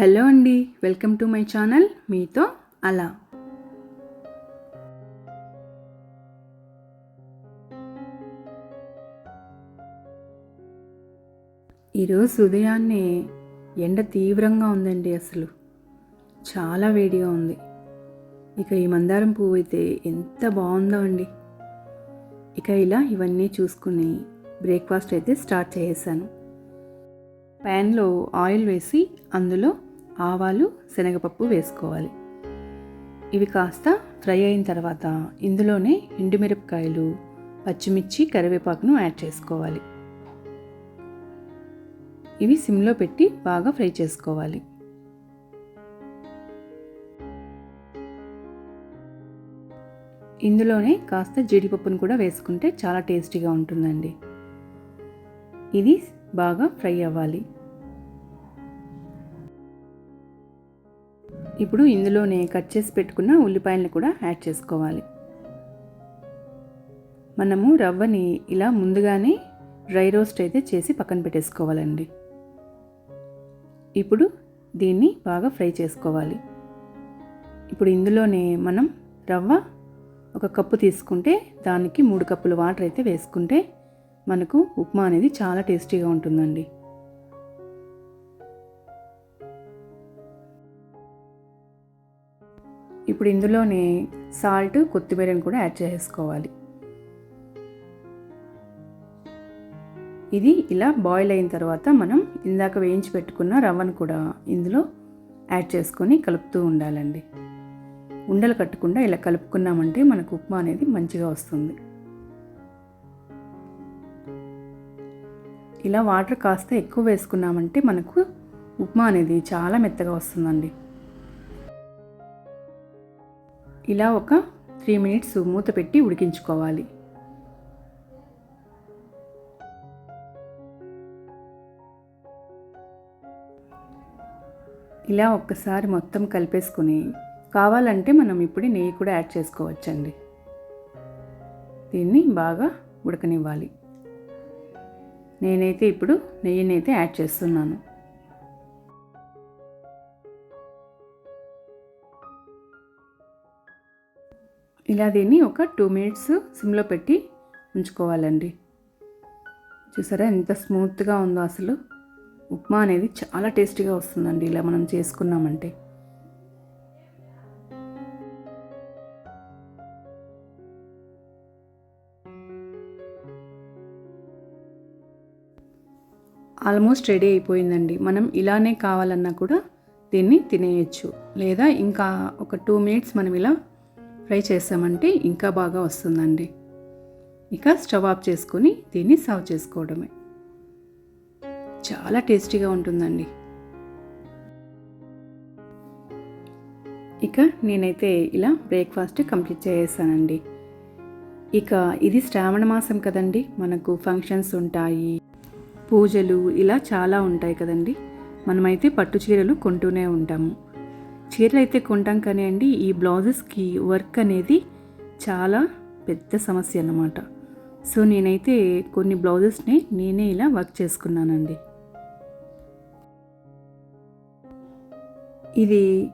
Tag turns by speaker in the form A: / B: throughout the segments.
A: Hello అండి welcome to my channel మీతో అలా. ఈరోజు ఉదయాన్నే ఎండ తీవ్రంగా ఉందండి అసలు. చాలా వేడిగా ఉంది. ఇక ఈ మందారం పువ్వు అయితే ఎంత బాగుందో అండి. ఇక ఇలా ఇవన్నీ చూసుకుని బ్రేక్ఫాస్ట్ అయితే స్టార్ట్ చేసేసాను. ప్యాన్లో ఆయిల్ వేసి అందులో ఆవాలు శనగపప్పు వేసుకోవాలి. ఇవి కాస్త ఫ్రై అయిన తర్వాత ఇందులోనే ఎండుమిరపకాయలు పచ్చిమిర్చి కరివేపాకును యాడ్ చేసుకోవాలి. ఇవి సిమ్లో పెట్టి బాగా ఫ్రై చేసుకోవాలి. ఇందులోనే కాస్త జీడిపప్పును కూడా వేసుకుంటే చాలా టేస్టీగా ఉంటుందండి. ఇది బాగా ఫ్రై అవ్వాలి. ఇప్పుడు ఇందులోనే కట్ చేసి పెట్టుకున్న ఉల్లిపాయలను కూడా యాడ్ చేసుకోవాలి. మనము రవ్వని ఇలా ముందుగానే డ్రై రోస్ట్ అయితే చేసి పక్కన పెట్టేసుకోవాలండి. ఇప్పుడు దీన్ని బాగా ఫ్రై చేసుకోవాలి. ఇప్పుడు ఇందులోనే మనం రవ్వ ఒక కప్పు తీసుకుంటే దానికి మూడు కప్పులు వాటర్ అయితే వేసుకుంటే మనకు ఉప్మా అనేది చాలా టేస్టీగా ఉంటుందండి. ఇప్పుడు ఇందులోనే సాల్ట్ కొత్తిమీరని కూడా యాడ్ చేసుకోవాలి. ఇది ఇలా బాయిల్ అయిన తర్వాత మనం ఇందాక వేయించి పెట్టుకున్న రవ్వను కూడా ఇందులో యాడ్ చేసుకొని కలుపుతూ ఉండాలండి. ఉండలు కట్టకుండా ఇలా కలుపుకున్నామంటే మనకు ఉప్మా అనేది మంచిగా వస్తుంది. ఇలా వాటర్ కాస్త ఎక్కువ వేసుకున్నామంటే మనకు ఉప్మా అనేది చాలా మెత్తగా వస్తుందండి. ఇలా ఒక త్రీ మినిట్స్ మూత పెట్టి ఉడికించుకోవాలి. ఇలా ఒక్కసారి మొత్తం కలిపేసుకుని కావాలంటే మనం ఇప్పుడు నెయ్యి కూడా యాడ్ చేసుకోవచ్చండి. దీన్ని బాగా ఉడకనివ్వాలి. నేనైతే ఇప్పుడు నెయ్యిని అయితే యాడ్ చేస్తున్నాను. ఇలా దీన్ని ఒక టూ మినిట్స్ సిమ్లో పెట్టి ఉంచుకోవాలండి. చూసారా ఎంత స్మూత్గా ఉందో అసలు. ఉప్మా అనేది చాలా టేస్టీగా వస్తుందండి ఇలా మనం చేసుకున్నామంటే. ఆల్మోస్ట్ రెడీ అయిపోయిందండి. మనం ఇలానే కావాలన్నా కూడా దీన్ని తినేయచ్చు. లేదా ఇంకా ఒక టూ మినిట్స్ మనం ఇలా ఫ్రై చేసామంటే ఇంకా బాగా వస్తుందండి. ఇక స్టవ్ ఆఫ్ చేసుకొని దీన్ని సర్వ్ చేసుకోవడమే. చాలా టేస్టీగా ఉంటుందండి. ఇక నేనైతే ఇలా బ్రేక్ఫాస్ట్ కంప్లీట్ చేసేసానండి. ఇక ఇది శ్రావణ మాసం కదండి మనకు ఫంక్షన్స్ ఉంటాయి పూజలు ఇలా చాలా ఉంటాయి కదండి. మనమైతే పట్టు చీరలు కొంటూనే ఉంటాము. చీరలు అయితే కొంటాం కానీ అండి ఈ బ్లౌజెస్కి వర్క్ అనేది చాలా పెద్ద సమస్య అన్నమాట. సో నేనైతే కొన్ని బ్లౌజెస్ని నేనే ఇలా వర్క్ చేసుకున్నానండి. ఇది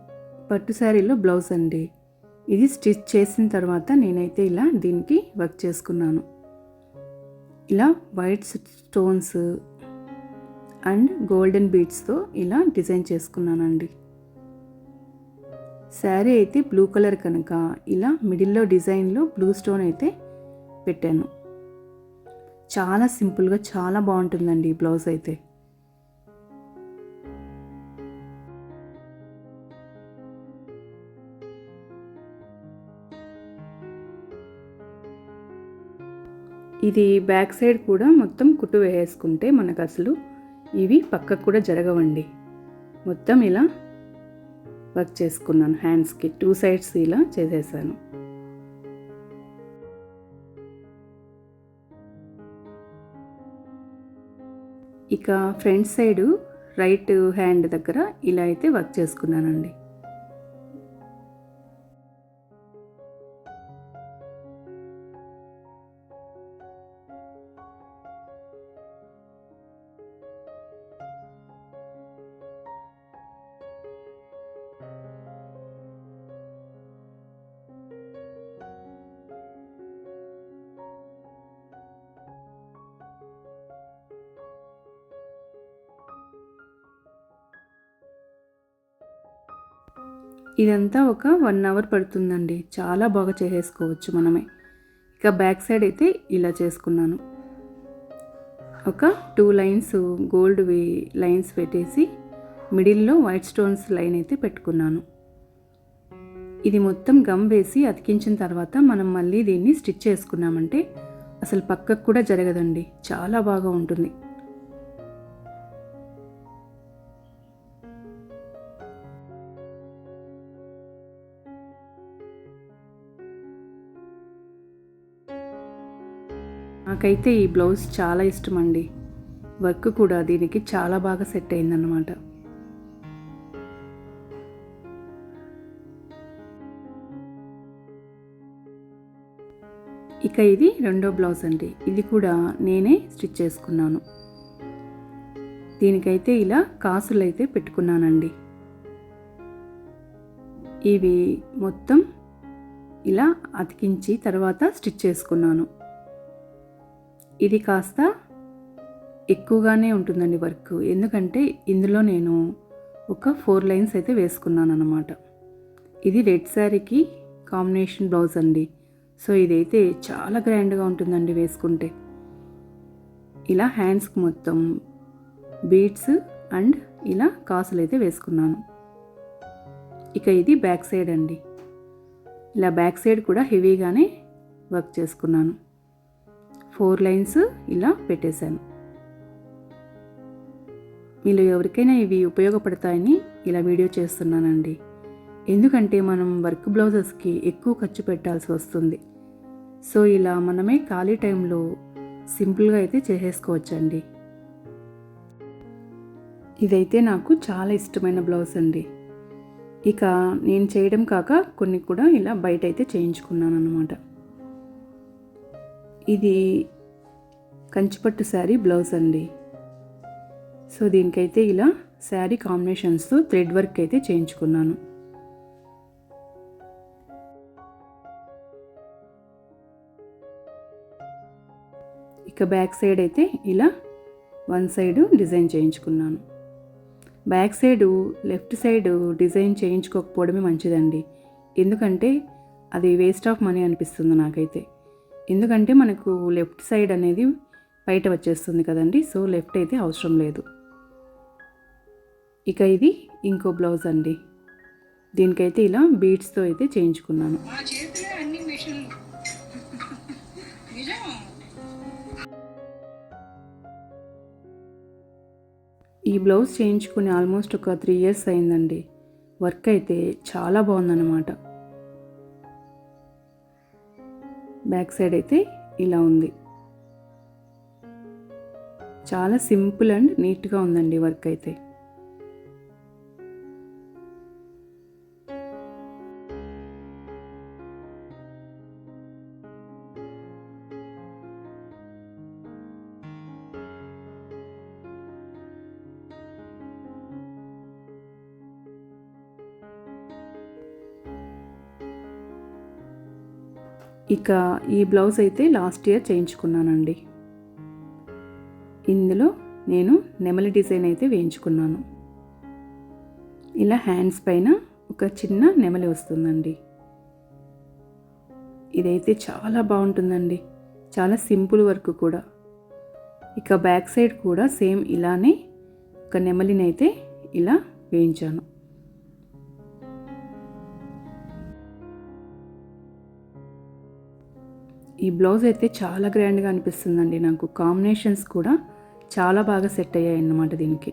A: పట్టు శారీలో బ్లౌజ్ అండి. ఇది స్టిచ్ చేసిన తర్వాత నేనైతే ఇలా దీనికి వర్క్ చేసుకున్నాను. ఇలా వైట్ స్టోన్స్ అండ్ గోల్డెన్ బీడ్స్తో ఇలా డిజైన్ చేసుకున్నానండి. శారీ అయితే బ్లూ కలర్ కనుక ఇలా మిడిల్లో డిజైన్లో బ్లూ స్టోన్ అయితే పెట్టాను. చాలా సింపుల్గా చాలా బాగుంటుందండి ఈ బ్లౌజ్ అయితే. ఇది బ్యాక్ సైడ్ కూడా మొత్తం కుట్టు వేసుకుంటే మనకు అసలు ఇవి పక్కకు కూడా జరగవండి. మొత్తం ఇలా వర్క్ చేసుకున్నాను హ్యాండ్స్కి టూ సైడ్స్ ఇలా చేసేసాను. ఇక ఫ్రంట్ సైడు రైట్ హ్యాండ్ దగ్గర ఇలా అయితే వర్క్ చేసుకున్నానండి. ఇదంతా ఒక వన్ అవర్ పడుతుందండి. చాలా బాగా చేసేసుకోవచ్చు మనమే. ఇక బ్యాక్ సైడ్ అయితే ఇలా చేసుకున్నాను. ఒక టూ లైన్స్ గోల్డ్ లైన్స్ పెట్టేసి మిడిల్లో వైట్ స్టోన్స్ లైన్ అయితే పెట్టుకున్నాను. ఇది మొత్తం గమ్ వేసి అతికించిన తర్వాత మనం మళ్ళీ దీన్ని స్టిచ్ చేసుకున్నామంటే అసలు పక్కకు కూడా జరగదండి. చాలా బాగా ఉంటుంది. నాకైతే ఈ బ్లౌజ్ చాలా ఇష్టం అండి వర్క్ కూడా దీనికి చాలా బాగా సెట్ అయిందన్నమాట. ఇక ఇది రెండో బ్లౌజ్ అండి. ఇది కూడా నేనే స్టిచ్ చేసుకున్నాను. దీనికైతే ఇలా కాసులు అయితే పెట్టుకున్నానండి. ఇవి మొత్తం ఇలా అతికించి తర్వాత స్టిచ్ చేసుకున్నాను. ఇది కాస్త ఎక్కువగానే ఉంటుందండి వర్క్. ఎందుకంటే ఇందులో నేను ఒక ఫోర్ లైన్స్ అయితే వేసుకున్నాను అనమాట ఇది రెడ్ శారీకి కాంబినేషన్ బ్లౌజ్ అండి. సో ఇదైతే చాలా గ్రాండ్గా ఉంటుందండి వేసుకుంటే. ఇలా హ్యాండ్స్కి మొత్తం బీడ్స్ అండ్ ఇలా కాసులు అయితే వేసుకున్నాను. ఇక ఇది బ్యాక్ సైడ్ అండి. ఇలా బ్యాక్ సైడ్ కూడా హెవీగానే వర్క్ చేసుకున్నాను. ఫోర్ లైన్స్ ఇలా పెట్టేశాను. మీలో ఎవరికైనా ఇవి ఉపయోగపడతాయని ఇలా వీడియో చేస్తున్నానండి. ఎందుకంటే మనం వర్క్ బ్లౌజెస్కి ఎక్కువ ఖర్చు పెట్టాల్సి వస్తుంది. సో ఇలా మనమే ఖాళీ టైంలో సింపుల్గా అయితే చేసేసుకోవచ్చండి. ఇదైతే నాకు చాలా ఇష్టమైన బ్లౌజ్ అండి. ఇక నేను చేయడం కాక కొన్ని కూడా ఇలా బయట అయితే చేయించుకున్నాను అనమాట ఇది కంచిపట్టు శారీ బ్లౌజ్ అండి. సో దీనికైతే ఇలా శారీ కాంబినేషన్స్తో థ్రెడ్ వర్క్ అయితే చేయించుకున్నాను. ఇక బ్యాక్ సైడ్ అయితే ఇలా వన్ సైడ్ డిజైన్ చేయించుకున్నాను. Back side left side design చేయించుకోకపోవడమే మంచిదండి. ఎందుకంటే అది వేస్ట్ ఆఫ్ మనీ అనిపిస్తుంది నాకైతే. ఎందుకంటే మనకు లెఫ్ట్ సైడ్ అనేది బయట వచ్చేస్తుంది కదండి సో లెఫ్ట్ అయితే అవసరం లేదు. ఇక ఇది ఇంకో బ్లౌజ్ అండి. దీనికైతే ఇలా బీడ్స్తో అయితే చేయించుకున్నాను. ఈ బ్లౌజ్ చేయించుకుని ఆల్మోస్ట్ ఒక త్రీ ఇయర్స్ అయిందండి. వర్క్ అయితే చాలా బాగుందన్నమాట. బ్యాక్ సైడ్ అయితే ఇలా ఉంది. చాలా సింపుల్ అండ్ నీట్గా ఉందండి వర్క్ అయితే. ఇక ఈ బ్లౌజ్ అయితే లాస్ట్ ఇయర్ చేయించుకున్నానండి. ఇందులో నేను నెమలి డిజైన్ అయితే వేయించుకున్నాను. ఇలా హ్యాండ్స్ పైన ఒక చిన్న నెమలి వస్తుందండి. ఇదైతే చాలా బాగుంటుందండి. చాలా సింపుల్ వర్క్ కూడా. ఇక బ్యాక్ సైడ్ కూడా సేమ్ ఇలానే ఒక నెమలిని అయితే ఇలా వేయించాను. ఈ బ్లౌజ్ అయితే చాలా గ్రాండ్గా అనిపిస్తుందండి. నాకు కాంబినేషన్స్ కూడా చాలా బాగా సెట్ అయ్యాయి అన్నమాట దీనికి.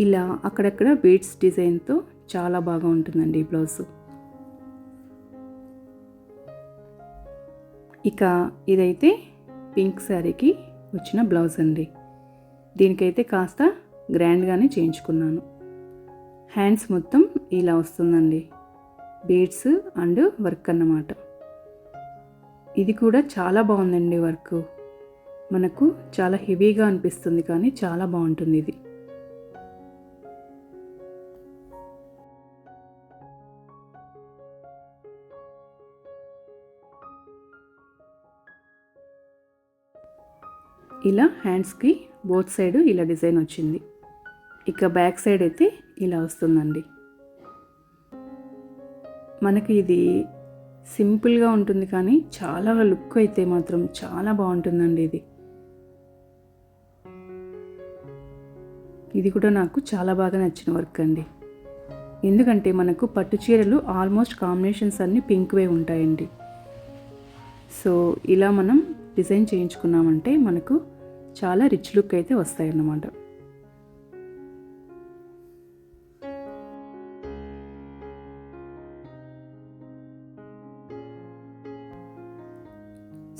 A: ఇలా అక్కడక్కడ బీడ్స్ డిజైన్తో చాలా బాగా ఉంటుందండి ఈ బ్లౌజ్. ఇక ఇదైతే పింక్ శారీకి వచ్చిన బ్లౌజ్ అండి. దీనికైతే కాస్త గ్రాండ్గానే చేయించుకున్నాను. హ్యాండ్స్ మొత్తం ఇలా వస్తుందండి. బీడ్స్ అండ్ వర్క్ అన్నమాట. ఇది కూడా చాలా బాగుందండి వర్క్. మనకు చాలా హెవీగా అనిపిస్తుంది కానీ చాలా బాగుంటుంది ఇది. ఇలా హ్యాండ్స్కి బోత్ సైడ్ ఇలా డిజైన్ వచ్చింది. ఇక బ్యాక్ సైడ్ అయితే ఇలా వస్తుందండి. మనకి ఇది సింపుల్గా ఉంటుంది కానీ చాలా లుక్ అయితే మాత్రం చాలా బాగుంటుందండి ఇది. ఇది కూడా నాకు చాలా బాగా నచ్చిన వర్క్ అండి. ఎందుకంటే మనకు పట్టు చీరలు ఆల్మోస్ట్ కాంబినేషన్స్ అన్నీ పింక్వే ఉంటాయండి. సో ఇలా మనం డిజైన్ చేయించుకున్నామంటే మనకు చాలా రిచ్ లుక్ అయితే వస్తాయన్నమాట.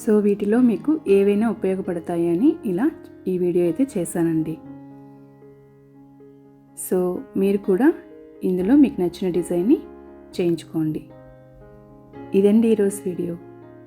A: సో వీటిలో మీకు ఏవైనా ఉపయోగపడతాయి అని ఇలా ఈ వీడియో అయితే చేశానండి. సో మీరు కూడా ఇందులో మీకు నచ్చిన డిజైన్ని చేయించుకోండి. ఇదండి ఈరోజు వీడియో.